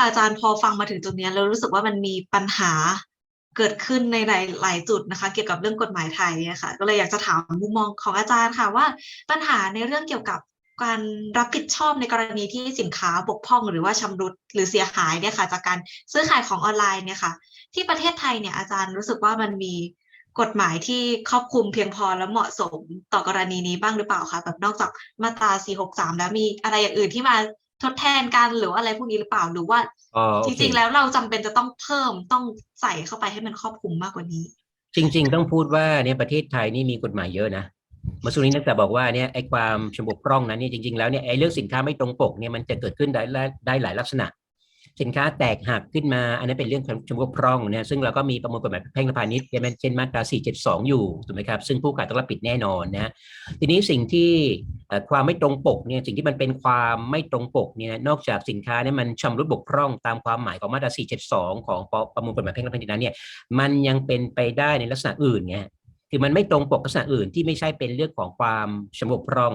ค่ะอาจารย์พอฟังมาถึงจุดนี้เรารู้สึกว่ามันมีปัญหาเกิดขึ้นในหลายหลายจุดนะคะ เกี่ยวกับเรื่องกฎหมายไทยเนี่ยค่ะก็เลยอยากจะถามมุมมองของอาจารย์ค่ะว่าปัญหาในเรื่องเกี่ยวกับการรับผิดชอบในกรณีที่สินค้าบกพร่อง หรือว่าชำรุดหรือเสียหายเนี่ยค่ะ จากการซื้อขายของออนไลน์เนี่ยค่ะ ที่ประเทศไทยเนี่ยอาจารย์รู้สึกว่ามันมีกฎหมายที่ครอบคลุมเพียงพอและเหมาะสมต่อกรณีนี้บ้างหรือเปล่าคะแบบนอกจากมาตรา 463 แล้วมีอะไรอย่างอื่นที่มา ทดแทนกันหรือว่าอะไรพวกนี้หรือเปล่าหรือว่าอ๋อโอจเคริงๆแล้วเราจำเป็นจะต้องเพิ่มต้องใส่เข้าไปให้มันครอบคลุมมากกว่านี้ จริง ๆ ต้องพูดว่าเนี่ยประเทศไทยนี่มีกฎหมายเยอะนะเมื่อสักครู่นี้นักศึกษาบอกว่าเนี่ยไอ้ความชำบกพร่องนั้นเนี่ยจริงๆแล้วเนี่ยไอ้เรื่องสินค้าไม่ตรงปกเนี่ยมันจะเกิดขึ้นได้ได้ได้หลายลักษณะ สินค้าแตกหักขึ้นมา อันนั้นเป็นเรื่องชำบกพร่องเนี่ยซึ่งเราก็มีประมวลกฎหมายแพ่งและพาณิชย์เช่นมาตรา 472 อยู่ถูกไหมครับซึ่งผู้ขายต้องรับผิดแน่นอนนะทีนี้สิ่งที่ความไม่ตรงปกเนี่ยสิ่งที่มันเป็นความไม่ตรงปกเนี่ยนอกจากสินค้าเนี่ยมันชำรุดบกพร่องตามความหมายของมาตรา 472 ของประมวลกฎหมายแพ่งและพาณิชย์นั้นเนี่ยมันยังเป็นไปได้ในลักษณะอื่นไงคือมันไม่ตรงปกลักษณะอื่นที่ไม่ใช่เป็นเรื่องของความชำรุดพร่อง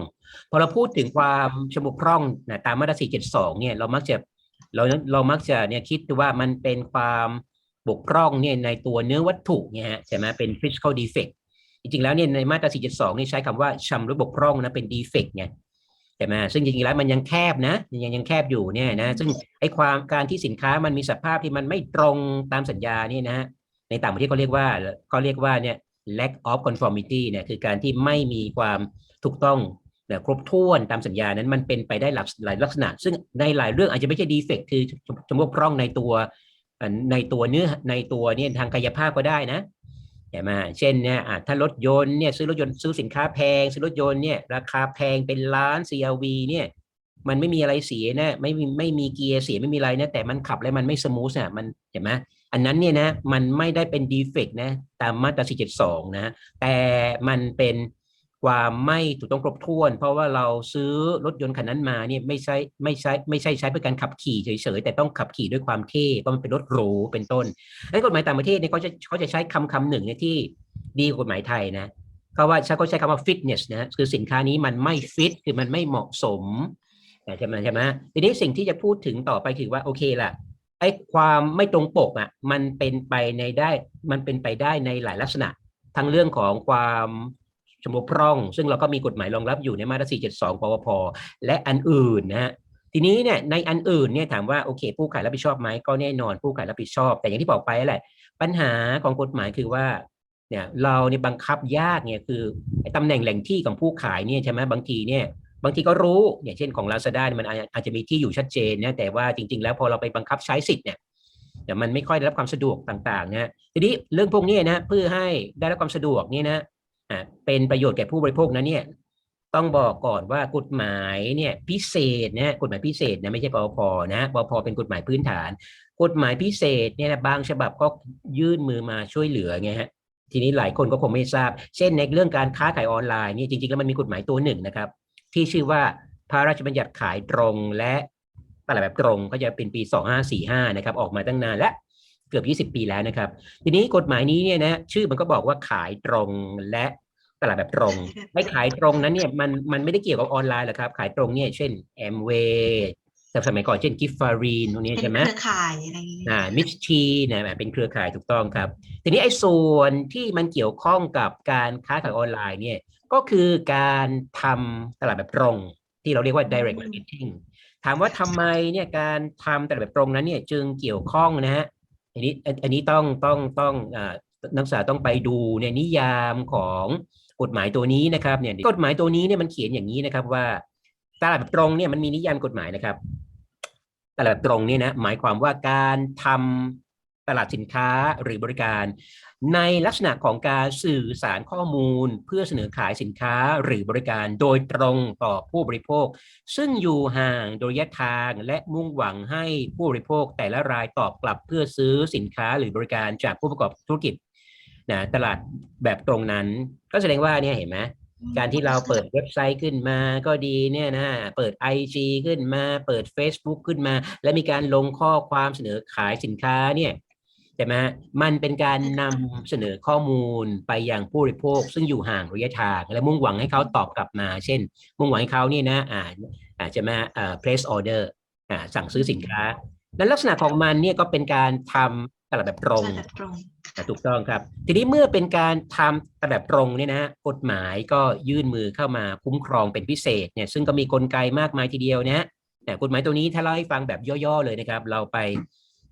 พอเราพูดถึงความชำรุดพร่องนะตามมาตรา 472 เนี่ยเรามักจะ เราเรามักจะเนี่ยคิดว่ามันเป็นความบกพร่องเนี่ยในตัวเนื้อวัตถุเนี่ยฮะใช่ไหมเป็น physical defect จริงๆแล้วเนี่ยในมาตรา 472 นี่ใช้คำว่าชำรุดบกพร่องนะเป็น defect ไงใช่ไหมซึ่งจริงๆแล้วมันยังแคบนะยังยังแคบอยู่เนี่ยนะซึ่งไอ้ความการที่สินค้ามันมีสภาพที่มันไม่ตรงตามสัญญานี่นะฮะในต่างประเทศเขาเรียกว่าเขาเรียกว่าเนี่ย lack of conformity เนี่ยคือการที่ไม่มีความถูกต้อง นี่ครบถ้วนตามสัญญานั้นมันเป็นไปได้หลากหลายลักษณะ ซึ่งในหลายเรื่องอาจจะไม่ใช่ defect คือจำพวกพร่องในตัวในตัวเนื้อในตัวเนี่ยทางกายภาพก็ได้นะใช่ไหมเช่นเนี่ยถ้ารถยนต์เนี่ยซื้อรถยนต์ซื้อสินค้าแพง ซื้อรถยนต์เนี่ยราคาแพงเป็นล้าน CRV เนี่ยมันไม่มีอะไรเสียนะไม่มีไม่มีเกียร์เสียไม่มีอะไรนะแต่มันขับแล้วมันไม่สมูทอะมันเห็นไหมอันนั้นเนี่ยนะมันไม่ได้เป็นดีเฟกต์นะตามมาตรา472นะแต่มันเป็น ความไม่ถูกต้องครบถ้วน เพราะว่าเราซื้อรถยนต์คันนั้นมาเนี่ยไม่ใช่ไม่ใช่ไม่ใช่ใช้เพื่อการขับขี่เฉยๆแต่ต้องขับขี่ด้วยความเท่เพราะมันเป็นรถหรูเป็นต้นแล้วกฎหมายต่างประเทศเนี่ยเขาจะเขาจะใช้คำคำหนึ่งเนี่ยที่ดีกว่ากฎหมายไทยนะเขาว่าเขาใช้คำว่า fitness นะคือสินค้านี้มันไม่ฟิตคือมันไม่เหมาะสมใช่ไหมใช่ไหมทีนี้สิ่งที่จะพูดถึงต่อไปคือว่าโอเคล่ะไอ้ความไม่ตรงปกอะมันเป็นไปในได้มันเป็นไปได้ในหลายลักษณะ ทั้งเรื่องของความ ชมพร่อง ซึ่งเราก็มีกฎหมายรองรับอยู่ในมาตรา 472 ปวพ และอันอื่นนะฮะทีนี้เนี่ยในอันอื่นเนี่ยถามว่าโอเค ผู้ขายรับผิดชอบไหมก็แน่นอนผู้ขายรับผิดชอบ แต่อย่างที่บอกไปแหละ ปัญหาของกฎหมายคือว่าเนี่ยเราเนี่ยบังคับยากเนี่ยคือตำแหน่งแหล่งที่ของผู้ขายเนี่ยใช่ไหมบางทีเนี่ยบางทีก็รู้อย่างเช่นของ Lazada เนี่ยมันอาจจะมีที่อยู่ชัดเจนนะแต่ว่าจริง ๆ แล้วพอเราไปบังคับใช้สิทธิ์เนี่ยเดี๋ยวมันไม่ค่อยได้รับความสะดวกต่างๆนะทีนี้เรื่องพวกนี้นะเพื่อให้ได้รับความสะดวกนี่นะ เป็นประโยชน์แก่ผู้บริโภคนะเนี่ยต้องบอกก่อนว่ากฎหมายเนี่ยพิเศษนะกฎหมายพิเศษนะไม่ใช่ปวพนะปวพเป็นกฎหมายพื้นฐาน กฎหมายพิเศษเนี่ยนะบางฉบับก็ยื่นมือมาช่วยเหลือไงฮะทีนี้หลายคนก็คงไม่ทราบ เช่นในเรื่องการค้าขายออนไลน์นี่จริงๆแล้วมันมีกฎหมายตัวหนึ่งนะครับ ที่ชื่อว่าพระราชบัญญัติขายตรงและตลาดแบบตรงก็จะเป็นปี 2545 นะครับ ออกมาตั้งนานและ เกือบ 20 ปีแล้วนะครับ ทีนี้กฎหมายนี้เนี่ยนะชื่อมันก็บอกว่าขายตรงและตลาดแบบตรงไม่ขายตรงนั้นเนี่ยมันมันไม่ได้เกี่ยวกับออนไลน์หรอกครับ ขายตรงเนี่ยเช่นแอมเวย์แต่สมัยก่อนเช่นกิฟฟารีนตรงนี้เป็นใช่ไหมเครือข่ายอะไรอย่างเงี้ยอ่ามิชทีนะเป็นเครือข่ายถูกต้องครับ ทีนี้ไอ้ส่วนที่มันเกี่ยวข้องกับการค้าขายออนไลน์เนี่ยก็คือการทำตลาดแบบตรง ที่เราเรียกว่า direct marketing ถามว่าทำไมเนี่ยการทำตลาดแบบตรงนั้นเนี่ยจึงเกี่ยวข้องนะฮะ อันนี้อันนี้ต้องต้องต้องอ่านักศึกษาต้องไปดูในนิยามของกฎหมายตัวนี้นะครับเนี่ยกฎหมายตัวนี้เนี่ยมันเขียนอย่างนี้นะครับว่าตลาดแบบตรงเนี่ยมันมีนิยามกฎหมายนะครับตลาดตรงเนี่ยนะหมายความว่าการทำ ตลาดสินค้าหรือบริการ ในลักษณะของการสื่อสารข้อมูล เพื่อเสนอขายสินค้าหรือบริการโดยตรงต่อผู้บริโภค ซึ่งอยู่ห่างโดยระยะทางและมุ่งหวังให้ผู้บริโภคแต่ละรายตอบกลับเพื่อซื้อสินค้าหรือบริการจากผู้ประกอบธุรกิจนะตลาดแบบตรงนั้นก็แสดงว่าเนี่ยเห็นไหมการที่เราเปิดเว็บไซต์ขึ้นมาก็ดีเนี่ยนะเปิด IG ขึ้นมา เปิด Facebook ขึ้นมา และมีการลงข้อความเสนอขายสินค้าเนี่ย ใช่ไหมมันเป็นการนำเสนอข้อมูลไปยังผู้บริโภค ซึ่งอยู่ห่างระยะทาง และมุ่งหวังให้เขาตอบกลับมา เช่น มุ่งหวังให้เขาเนี่ยนะอ่าอาจจะมาอ่า place order อ่าสั่งซื้อสินค้า และลักษณะของมันเนี่ยก็เป็นการทำตลาดแบบตรงใช่แบบตรงอะถูกต้องครับ ทีนี้เมื่อเป็นการทำตลาดแบบตรงเนี่ยนะฮะกฎหมายก็ยื่นมือเข้ามาคุ้มครองเป็นพิเศษเนี่ยซึ่งก็มีกลไกมากมายทีเดียวนะฮะแต่กฎหมายตัวนี้ถ้าเล่าให้ฟังแบบย่อๆเลยนะครับ เราไป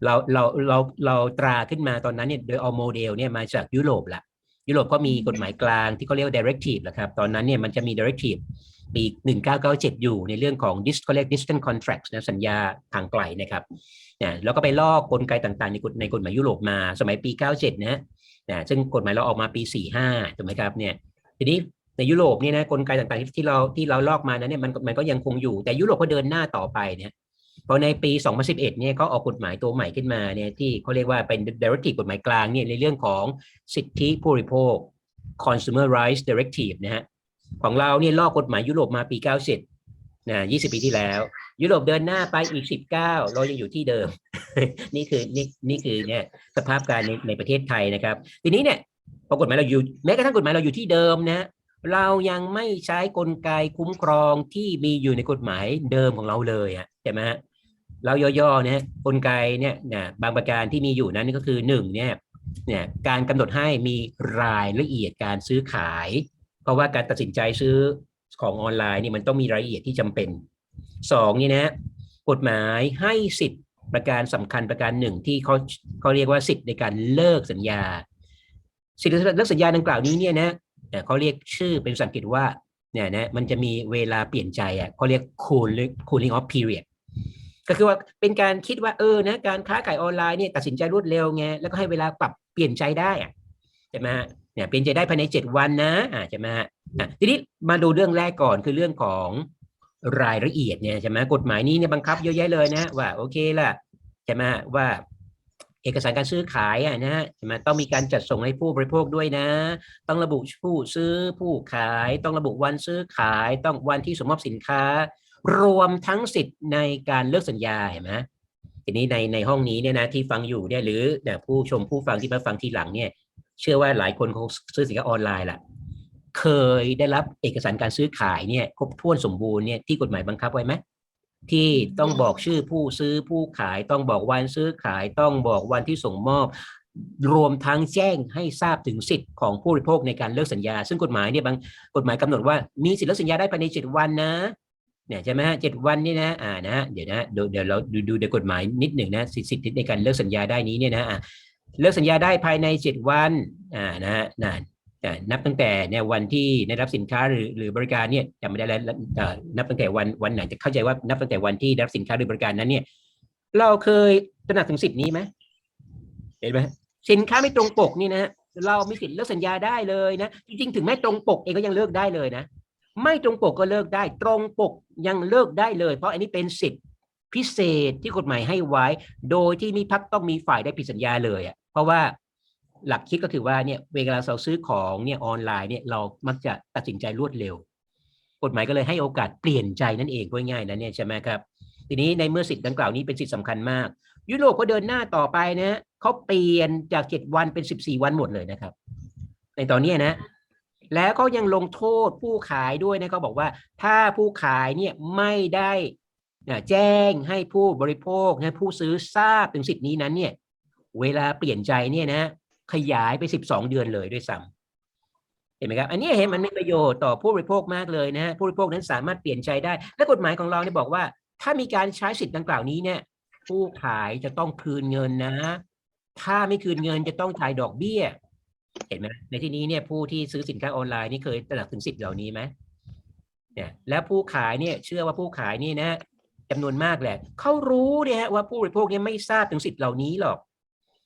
เราเราเราเราตราขึ้นมาตอนนั้นเนี่ยโดยเอาโมเดลเนี่ยมาจากยุโรปละยุโรปก็มีกฎหมายกลางที่เขาเรียกว่า directive แหละครับ ตอนนั้นเนี่ยมันจะมี directive ปี 1997 อยู่ในเรื่องของ dis เขาเรียก distant contracts นะสัญญาทางไกลนะครับเนี่ยแล้วก็ไปลอกกลไกต่างๆ ในกฎในกฎหมายยุโรปมาสมัยปี 97 นะฮะนะซึ่งกฎหมายเราออกมาปี 45 ถูกไหมครับเนี่ยทีนี้ในยุโรปเนี่ยนะกลไกต่างๆที่ที่เราที่เราลอกมานั้นเนี่ยมันมันก็ยังคงอยู่แต่ยุโรปก็เดินหน้าต่อไปเนี่ย พอในปี 2011 เนี่ยเขาออกกฎหมายตัวใหม่ขึ้นมาเนี่ยที่เขาเรียกว่าเป็น directive กฎหมายกลางเนี่ยในเรื่องของสิทธิผู้บริโภค consumer rights directive นะฮะของเราเนี่ยลอกกฎหมายยุโรปมาปี97นะ 20 ปีที่แล้ว ยุโรปเดินหน้าไปอีก 19 เรายังอยู่ที่เดิม นี่คือนี่นี่คือเนี่ยสภาพการในในประเทศไทยนะครับ ทีนี้เนี่ยพอกฎหมายเราอยู่แม้กระทั่งกฎหมายเราอยู่ที่เดิมนะเรายังไม่ใช้กลไกคุ้มครองที่มีอยู่ในกฎหมายเดิมของเราเลยอะ ใช่ไหมฮะเราย่อๆเนี่ยกลไกเนี่ยนะบางประการที่มีอยู่นั้นก็คือหนึ่งเนี่ยเนี่ยการกำหนดให้มีรายละเอียดการซื้อขาย เพราะว่าการตัดสินใจซื้อของออนไลน์นี่มันต้องมีรายละเอียดที่จำเป็นสองนี่นะกฎหมายให้สิทธิ์ประการสำคัญประการหนึ่งที่เขาเขาเรียกว่าสิทธิ์ในการเลิกสัญญา สิทธิ์เลิกสัญญาดังกล่าวนี้เนี่ยนะเอ่อเขาเรียกชื่อเป็นภาษาอังกฤษว่าเนี่ยนะมันจะมีเวลาเปลี่ยนใจอะเขาเรียก cooling cooling off period ก็คือว่าเป็นการคิดว่าเออนะการค้าขายออนไลน์เนี่ยตัดสินใจรวดเร็วไงแล้วก็ให้เวลาปรับเปลี่ยนใจได้อะใช่ไหมฮะเนี่ยเปลี่ยนใจได้ภายในเจ็ดวันนะอ่าใช่ไหมฮะอะทีนี้มาดูเรื่องแรกก่อนคือเรื่องของรายละเอียดเนี่ยใช่ไหมกฎหมายนี้เนี่ยบังคับเยอะแยะเลยนะว่าโอเคล่ะใช่ไหมว่าเอกสารการซื้อขายอะนะฮะใช่ไหมต้องมีการจัดส่งให้ผู้บริโภคด้วยนะ ต้องระบุผู้ซื้อผู้ขาย ต้องระบุวันซื้อขาย ต้องวันที่ส่งมอบสินค้า รวมทั้งสิทธิ์ในการเลิกสัญญาเห็นไหมทีนี้ในในห้องนี้เนี่ยนะที่ฟังอยู่เนี่ยหรือเนี่ยผู้ชมผู้ฟังที่มาฟังทีหลังเนี่ย เชื่อว่าหลายคนคงซื้อสินค้าออนไลน์ล่ะ เคยได้รับเอกสารการซื้อขายเนี่ย ครบถ้วนสมบูรณ์เนี่ยที่กฎหมายบังคับไว้ไหมที่ต้องบอกชื่อผู้ซื้อผู้ขายต้องบอกวันซื้อขายต้องบอกวันที่ส่งมอบ รวมทั้งแจ้งให้ทราบถึงสิทธิ์ของผู้บริโภคในการเลิกสัญญา ซึ่งกฎหมายเนี่ยบางกฎหมายกำหนดว่ามีสิทธิ์เลิกสัญญาได้ภายในเจ็ดวันนะ เนี่ยใช่ไหมฮะเจ็ดวันนี่นะอ่านะฮะเดี๋ยวนะเดี๋ยวเราดูดูในกฎหมายนิดหนึ่งนะสิทธิสิทธิในการเลิกสัญญาได้นี้เนี่ยนะอ่าเลิกสัญญาได้ภายในเจ็ดวันอ่านะฮะนะอ่านับตั้งแต่เนี่ยวันที่ได้รับสินค้าหรือหรือบริการเนี่ยจำไม่ได้แล้วเอ่อนับตั้งแต่วันวันไหนจะเข้าใจว่านับตั้งแต่วันที่ได้รับสินค้าหรือบริการนั้นเนี่ย เราเคยตระหนักถึงสิทธินี้ไหมเห็นไหมสินค้าไม่ตรงปกนี่นะเรามีสิทธิ์เลิกสัญญาได้เลยนะจริงๆถึงแม้ตรงปกเองก็ยังเลิกได้เลยนะ ไม่ตรงปกก็เลิกได้ ตรงปกยังเลิกได้เลย เพราะอันนี้เป็นสิทธิพิเศษที่กฎหมายให้ไว้ โดยที่มีพักต้องมีฝ่ายได้ผิดสัญญาเลยอะเพราะว่าหลักคิดก็คือว่าเนี่ยเวลาเราซื้อของเนี่ยออนไลน์เนี่ยเรามักจะตัดสินใจรวดเร็ว กฎหมายก็เลยให้โอกาสเปลี่ยนใจนั่นเองง่ายๆนะเนี่ยใช่ไหมครับทีนี้ในเมื่อสิทธิ์ดังกล่าวนี้เป็นสิทธิสำคัญมาก ยุโรปก็เดินหน้าต่อไปนะเขาเปลี่ยนจากเจ็ดวันเป็นสิบสี่วันหมดเลยนะครับ ในตอนนี้นะ แล้วก็ยังลงโทษผู้ขายด้วยนะเขาบอกว่า ถ้าผู้ขายเนี่ยไม่ได้แจ้งให้ผู้บริโภคนะผู้ซื้อทราบถึงสิทธินี้นั้นเนี่ย เวลาเปลี่ยนใจเนี่ยนะ ขยายไปสิบสองเดือนเลยด้วยซ้ำเห็นไหมครับ อันนี้เห็นมันมีประโยชน์ต่อผู้บริโภคมากเลยนะฮะผู้บริโภคนั้นสามารถเปลี่ยนใจได้ และกฎหมายของเราเนี่ยบอกว่า ถ้ามีการใช้สิทธิ์ดังกล่าวนี้เนี่ย ผู้ขายจะต้องคืนเงินนะ ถ้าไม่คืนเงินจะต้องจ่ายดอกเบี้ย เห็นไหมในที่นี้เนี่ยผู้ที่ซื้อสินค้าออนไลน์นี่เคยตระหนักถึงสิทธิ์เหล่านี้ไหมเนี่ยแล้วผู้ขายเนี่ยเชื่อว่าผู้ขายนี่นะจำนวนมากแหละเขารู้เนี่ยฮะว่าผู้บริโภคเนี่ยไม่ทราบถึงสิทธิ์เหล่านี้หรอก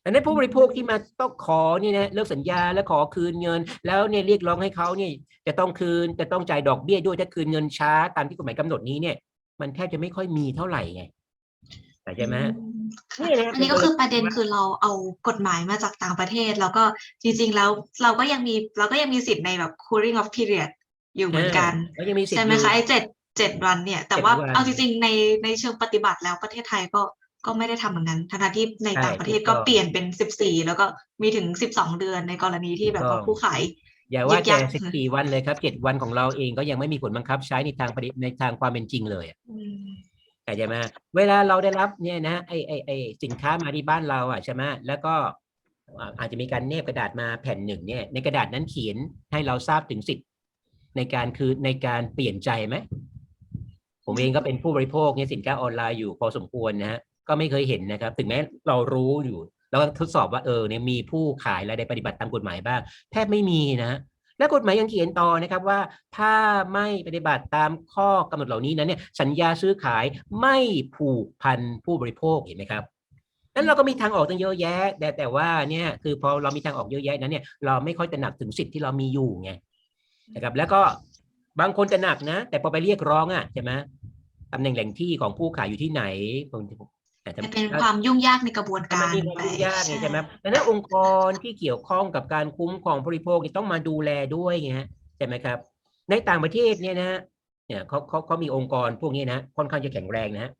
ดังนั้นผู้บริโภคที่มาต้องขอเนี่ยนะเลิกสัญญาแล้วขอคืนเงิน แล้วเนี่ยเรียกร้องให้เขาเนี่ยจะต้องคืนจะต้องจ่ายดอกเบี้ยด้วยถ้าคืนเงินช้าตามที่กฎหมายกำหนดนี้เนี่ย มันแทบจะไม่ค่อยมีเท่าไหร่ไง ใจไหมฮะนี่แหละอันนี้ก็คือประเด็นคือเราเอากฎหมายมาจากต่างประเทศ แล้วก็จริง ๆ แล้วเราก็ยังมีเราก็ยังมีสิทธิ์ในแบบ cooling off period อยู่เหมือนกันก็ยังมีสิทธิ์ใช่ไหมอยู่คะไอ้เจ็ดเจ็ดวันเนี่ย แต่ว่าเจ็ดวันเอาจริง ๆ ในในเชิงปฏิบัติแล้วประเทศไทยก็ก็ไม่ได้ทำเหมือนกันทั้งๆที่ในใช่ต่างประเทศถูกต้ก็องเปลี่ยนเป็นสิบสี่แล้วก็มีถึงสิบสองเดือนในกรณีที่แบบว่าถูกต้องผู้ขายอย่าว่ายึกยัแต่กสิบสี่วันเลยครับเจ็ดวันของเราเองก็ยังไม่มีผลบังคับใช้ในทางปฏิในทางความเป็นจริงเลย แต่จะมาเวลาเราได้รับเนี่ยนะไอไอไอสินค้ามาที่บ้านเราอะใช่ไหมแล้วก็อาอาจจะมีการเนบกระดาษมาแผ่นหนึ่งเนี่ย ในกระดาษนั้นเขียนให้เราทราบถึงสิทธิ์ในการคือในการเปลี่ยนใจไหมผมเองก็เป็นผู้บริโภคเนี่ยสินค้าออนไลน์อยู่พอสมควรนะฮะก็ไม่เคยเห็นนะครับ ถึงแม้เรารู้อยู่ แล้วก็ทดสอบว่าเออเนี่ยมีผู้ขายและได้ปฏิบัติตามกฎหมายบ้างแทบไม่มีนะ และกฎหมายยังเขียนต่อนะครับว่า ถ้าไม่ปฏิบัติตามข้อกำหนดเหล่านี้นั้นเนี่ยสัญญาซื้อขายไม่ผูกพันผู้บริโภคเห็นไหมครับนั้นเราก็มีทางออกตั้งเยอะแยะ แต่แต่ว่าเนี่ยคือพอเรามีทางออกเยอะแยะนั้นเนี่ยเราไม่ค่อยตระหนักถึงสิทธิ์ที่เรามีอยู่ไงนะครับแล้วก็บางคนจะหนักนะ แต่พอไปเรียกร้องอะใช่ไหมตำแหน่งแหล่งที่ของผู้ขายอยู่ที่ไหน ผมอาจจะจะเป็นความยุ่งยากในกระบวนมันการมีความยุ่งยากไงใช่ไหมดังนั้นองค์กรที่เกี่ยวข้องกับการคุ้มครองผู้บริโภคเนี่ยต้องมาดูแลด้วยไงฮะใช่ไหมครับ ในต่างประเทศเนี่ยนะฮะเนี่ยเขาเขาเขามีองค์กรพวกนี้นะค่อนข้างจะแข็งแรงนะฮะ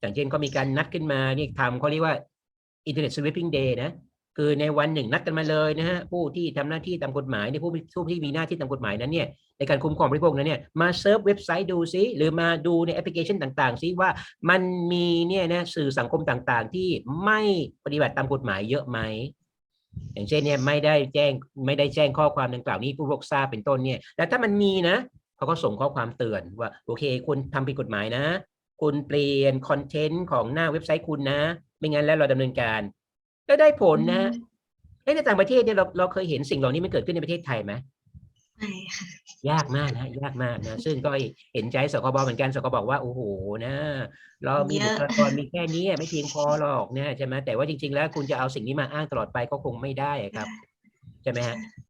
อย่างเช่นเขามีการนัดขึ้นมานี่ทำเขาเรียกว่า Internet Sweeping Day นะ คือในวันหนึ่งนัดกันมาเลยนะฮะผู้ที่ทำหน้าที่ตามกฎหมายในผู้ผู้ที่มีหน้าที่ตามกฎหมายนั้นเนี่ยในการคุ้มครองผู้บริโภคนั้นเนี่ยมาเซิร์ฟเว็บไซต์ดูซิหรือมาดูในแอปพลิเคชันต่างๆซิว่ามันมีเนี่ยนะสื่อสังคมต่างๆ ที่ไม่ปฏิบัติตามกฎหมายเยอะไหมอย่างเช่นเนี่ยไม่ได้แจ้งไม่ได้แจ้งข้อความดังกล่าวนี้ผู้บริโภคทราบเป็นต้นเนี่ยแต่ถ้ามันมีนะเขาก็ส่งข้อความเตือนว่าโอเค คุณทำผิดกฎหมายนะ คุณเปลี่ยนคอนเทนต์ของหน้าเว็บไซต์คุณนะ ไม่งั้นแล้วเราดำเนินการ ก็ได้ผลนะเอ้ยในต่างประเทศเนี่ยเราเราเคยเห็นสิ่งเหล่านี้มันเกิดขึ้นในประเทศไทยไหมใช่ค่ะยากมากนะยากมากนะ ซึ่งก็เห็นใจสคบเหมือนกันสคบบอกว่าโอ้โหนะ เรามีบุคลากรมีแค่นี้ไม่เพียงพอหรอกเนี่ยใช่ไหมแต่ว่าจริง ๆ แล้วคุณจะเอาสิ่งนี้มาอ้างตลอดไปก็คงไม่ได้อะครับใช่ไหมฮะ